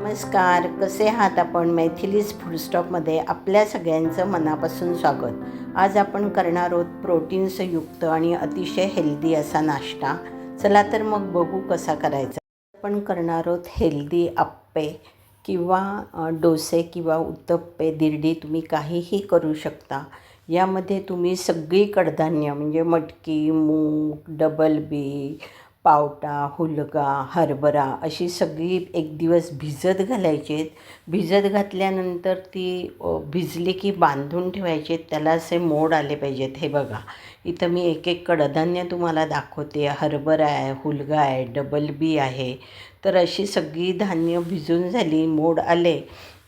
नमस्कार कसे आहात आपण? मैथिलीज फूडस्टॉपमध्ये आपल्या सगळ्यांचं मनापासून स्वागत. आज आपण करणार आहोत प्रोटीन्स युक्त आणि अतिशय हेल्दी असा नाश्ता. चला तर मग बघू कसा करायचा. आपण करणार आहोत हेल्दी आप्पे किंवा डोसे किंवा उत्तप्पे दिरडी तुम्ही काहीही करू शकता. यामध्ये तुम्ही सगळी कडधान्य म्हणजे मटकी मूग डबल बी पावटा हुलगा हरभरा अशी सगळी एक दिवस भिजत घालायची आहेत भिजत घातल्यानंतर ती भिजली की बांधून ठेवायचे त्याला असे मोड आले पाहिजेत. हे बघा इथं मी एक एक कडधान्य तुम्हाला दाखवते. हरभरा आहे हुलगा आहे डबल बी आहे. तर अशी सगळी धान्य भिजून झाली मोड आले.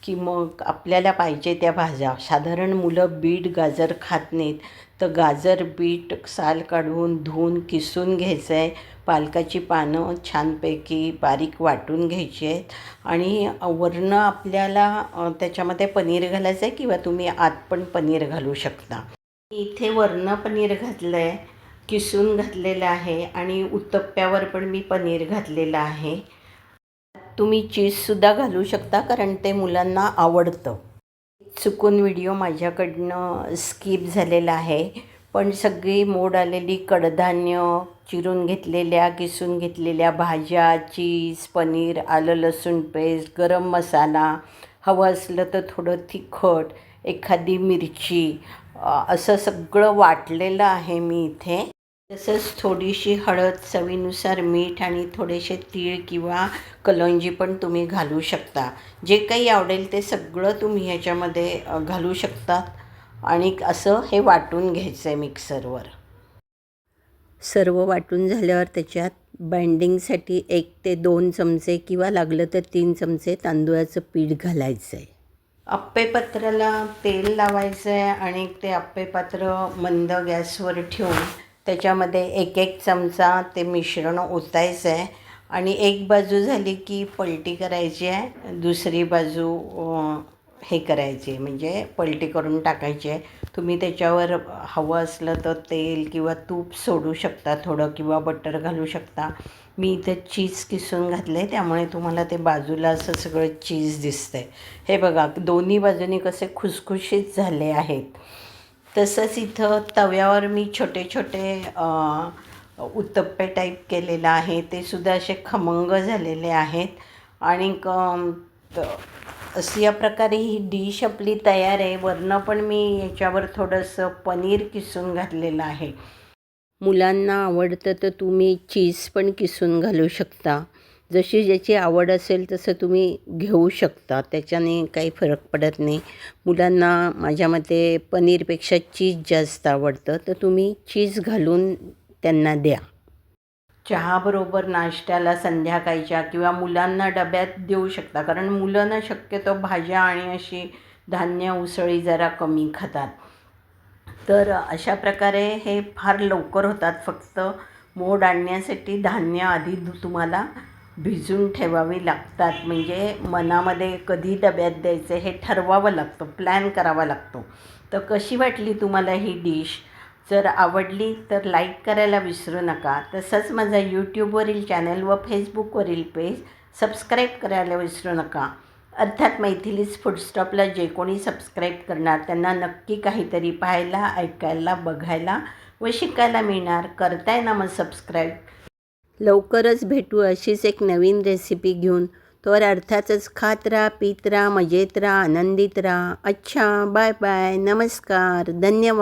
की मग आपल्याला पाहिजे त्या भाज्या. साधारण मुलं बीट गाजर खात नाहीत. तर गाजर बीट साल काढून धुवून किसून घ्यायचं आहे पालकाची पानं छानपैकी बारीक वाटून घ्यायची आहेत. आणि वरनं आपल्याला त्याच्यामध्ये पनीर घालायचं आहे किंवा तुम्ही आत पण पनीर घालू शकता. इथे वरनं पनीर घातलं आहे किसून घातलेलं आहे आणि उत्तप्प्यावर पण मी पनीर घातलेलं आहे. तुम्ही चीजसुद्धा घालू शकता कारण ते मुलांना आवडतं. चुकून व्हिडिओ माझ्याकडनं स्किप झालेला आहे. पण सगळी मोड आलेली कडधान्य चिरून घेतलेल्या किसून घेतलेल्या भाज्या चीज पनीर आलं लसूण पेस्ट गरम मसाला हवं असलं तर थोडं तिखट एखादी मिरची असं सगळं वाटलेलं आहे मी इथे. तसंच थोडीशी हळद चवीनुसार मीठ आणि थोडेसे तीळ किंवा कलंजी पण तुम्ही घालू शकता. जे काही आवडेल ते सगळं तुम्ही ह्याच्यामध्ये घालू शकतात. आणि असं हे वाटून घ्यायचं आहे मिक्सरवर. सर्व वाटून झाल्यावर त्याच्यात बाइंडिंगसाठी एक ते दोन चमचे किंवा लागलं तर तीन चमचे तांदूळाचं पीठ घालायचं आहे अप्पेपत्राला तेल लावायचं आहे आणि ते आप्पेपात्र मंद गॅसवर ठेवून त्याच्यामध्ये एक एक चमचा ते मिश्रण ओतायचं आहे आणि एक बाजू झाली की पलटी करायची आहे. दुसरी बाजू हे करायची म्हणजे पलटी करून टाकायची आहे. तुम्ही त्याच्यावर हवं असलं तर तेल किंवा तूप सोडू शकता थोडं किंवा बटर घालू शकता. मी इथं चीज किसून घातलं आहे त्यामुळे तुम्हाला ते बाजूला असं सगळं चीज दिसतं आहे हे बघा दोन्ही बाजूनी कसे खुसखुशीत झाले आहेत. तसंच इथं तव्यावर मी छोटे छोटे उत्तप्पे टाईप केलेलं आहे. ते सुद्धा असे खमंग झालेले आहेत. आणि क- अशी या प्रकारे ही डिश आपली तयार आहे. वरनं पण मी याच्यावर थोडंसं पनीर किसून घातलेलं आहे. मुलांना आवडतं तर तुम्ही चीज पण किसून घालू शकता. जशी ज्याची आवड असेल तसं तुम्ही घेऊ शकता. त्याच्याने काही फरक पडत नाही. मुलांना माझ्या मते पनीरपेक्षा चीज जास्त आवडतं. तर तुम्ही चीज घालून त्यांना द्या. चहाबरोबर नाश्त्याला संध्याकाळच्या किंवा मुलांना डब्यात देऊ शकता. कारण मुलं ना शक्यतो भाज्या आणि अशी धान्य उसळी जरा कमी खातात. तर अशा प्रकारे हे फार लवकर होतात. फक्त मोड आणण्यासाठी धान्य आधी तुम्हाला भिजून ठेवावी लागतात. म्हणजे मनामध्ये कधी डब्यात द्यायचं हे ठरवावं लागतं प्लॅन करावा लागतो. तर कशी वाटली तुम्हाला ही डिश जर आवडली तर लाईक करायला विसरू नका. तसंच माझा यूट्यूबवरील चॅनल व फेसबुकवरील पेज सबस्क्राईब करायला विसरू नका. अर्थात मैथिलीज फूडस्टॉपला जे कोणी सबस्क्राईब करणार त्यांना नक्की काहीतरी पाहायला ऐकायला बघायला व शिकायला मिळणार. करताय ना मग सबस्क्राईब लवकरच भेटू अशीच एक नवीन रेसिपी घेऊन. तर अर्थातच खात राहा पित राहा मजेत राहा आनंदित राहा. अच्छा बाय बाय नमस्कार. धन्यवाद.